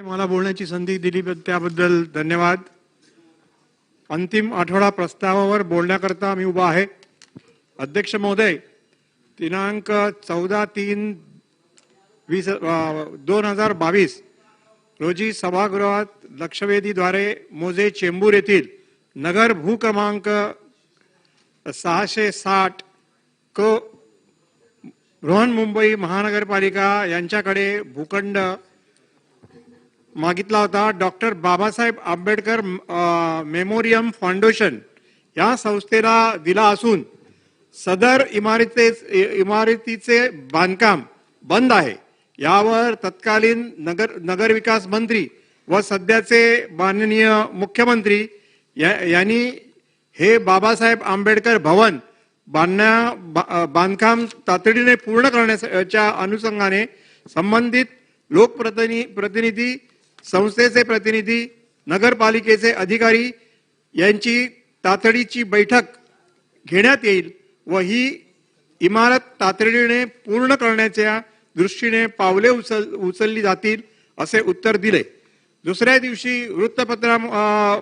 मला बोलण्याची संधी दिली त्याबद्दल धन्यवाद. अंतिम आठवडा प्रस्तावावर बोलण्याकरता मी उभा आहे. अध्यक्ष महोदय दिनांक चौदा तीन वीस दोन हजार बावीस रोजी सभागृहात लक्षवेधीद्वारे मोजे चेंबूर येथील नगर भूक्रमांक सहाशे साठ क बृहन्मुंबई महानगरपालिका यांच्याकडे भूखंड मागितला होता doctor Babasaheb Ambedkar memorial foundation. या संस्थेला दिला असून सदर इमारती इमारतीचे बांधकाम बंद आहे. यावर तत्कालीन नगर नगरविकास मंत्री व सध्याचे माननीय मुख्यमंत्री या- यांनी हे बाबासाहेब आंबेडकर भवन बांधण्या बा- बांधकाम तातडीने पूर्ण करण्याच्या अनुषंगाने संबंधित लोकप्रतिनि प्रतिनिधी संस्थेचे प्रतिनिधी नगरपालिकेचे अधिकारी यांची तातडीची बैठक घेण्यात येईल व ही इमारत तातडीने पूर्ण करण्याच्या दृष्टीने पावले उचल उचलली जातील असे उत्तर दिले. दुसऱ्या दिवशी वृत्तपत्रा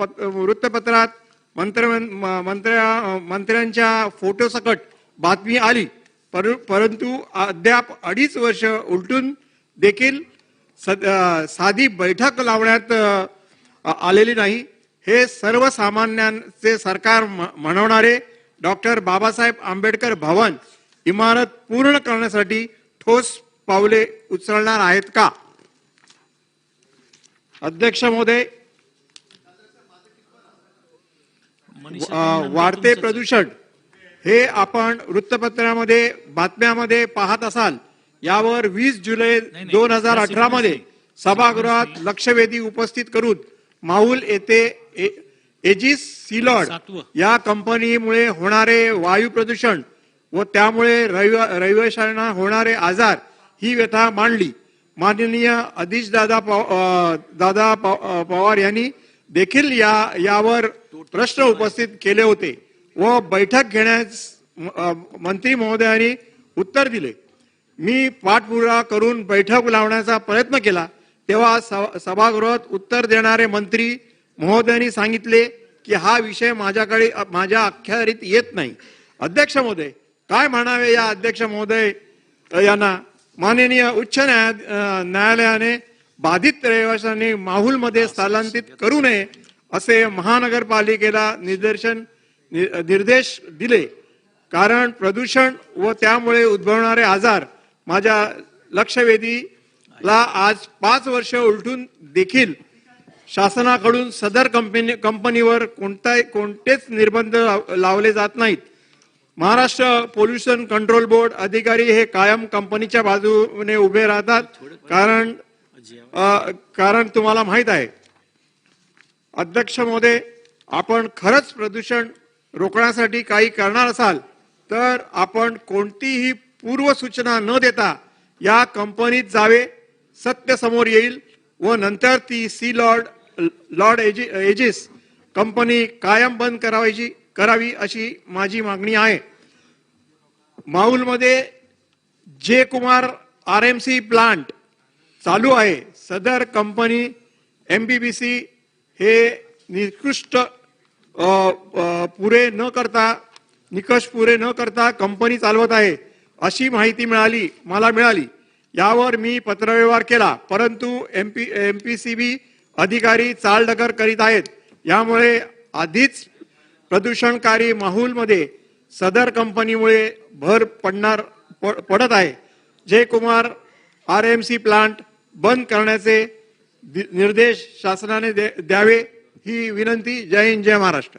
पत- वृत्तपत्रात मंत्र मंत्र्या मंत्र्यांच्या फोटोसकट बातमी आली. पर, परंतु अद्याप अडीच वर्ष उलटून देखील साधी बैठक लावण्यात आलेली नाही. हे सर्वसामान्यांचे सरकार म्हणवणारे डॉक्टर बाबासाहेब आंबेडकर भवन इमारत पूर्ण करण्यासाठी ठोस पावले उचलणार आहेत का? अध्यक्ष महोदय वाढते प्रदूषण हे आपण वृत्तपत्रामध्ये बातम्यामध्ये पाहत असाल. यावर वीस जुलै. दोन हजार अठरा मध्ये सभागृहात लक्षवेधी उपस्थित करून माऊल येथे एजिस सिलॉड. या कंपनीमुळे होणारे वायू प्रदूषण व त्यामुळे रहिवा- रहिवाशांना होणारे आजार ही व्यथा मांडली माननीय अधीश दादा दादा पव- पवार यांनी देखील या यावर प्रश्न उपस्थित केले होते व बैठक घेण्यास मंत्री महोदयांनी उत्तर दिले मी पाठपुरा करून बैठक लावण्याचा प्रयत्न केला. तेव्हा स- सभागृहात उत्तर देणारे मंत्री महोदयांनी सांगितले की हा विषय माझ्याकडे माझ्या अखत्यारीत येत नाही. अध्यक्ष महोदय काय म्हणावे या अध्यक्ष महोदय यांना? माननीय उच्च न्याया न्यायालयाने बाधित रहिवाशांनी माहुलमध्ये स्थलांतरित करू नये असे महानगरपालिकेला निर्देशन नि- निर्देश दिले. कारण प्रदूषण व त्यामुळे उद्भवणारे आजार माझ्या लक्षवेधीला आज पाच वर्ष उलटून देखील शासनाकडून सदर कंपनी कंपनीवर कोणताही कोणतेच निर्बंध लाव- लावले जात नाहीत. महाराष्ट्र पोल्युशन कंट्रोल बोर्ड अधिकारी हे कायम कंपनीच्या बाजूने उभे राहतात कारण कारण तुम्हाला माहीत आहे. अध्यक्ष महोदय आपण खरंच प्रदूषण रोखण्यासाठी काही करणार असाल तर आपण कोणतीही पूर्वसूचना न देता या कंपनीत जावे सत्य समोर येईल व नंतर ती सी लॉर्ड लॉर्ड एजि एजिस कंपनी कायम बंद करावायची करावी अशी माझी मागणी आहे. माऊलमध्ये जे Kumar R M C plant चालू आहे सदर company M B B C हे निकृष्ट पुरे न करता निकष पुरे न करता कंपनी चालवत आहे. अशी माहिती मिळाली मला मिळाली. यावर मी पत्रव्यवहार केला परंतु M P M P C B अधिकारी चालढकल करीत आहेत. यामुळे आधीच प्रदूषणकारी माहूलमध्ये सदर कंपनीमुळे भर पडणार पडत आहे. Jay Kumar R M C plant बंद करण्याचे दि- निर्देश शासनाने दे- द्यावे ही विनंती. जय हिंद जय महाराष्ट्र.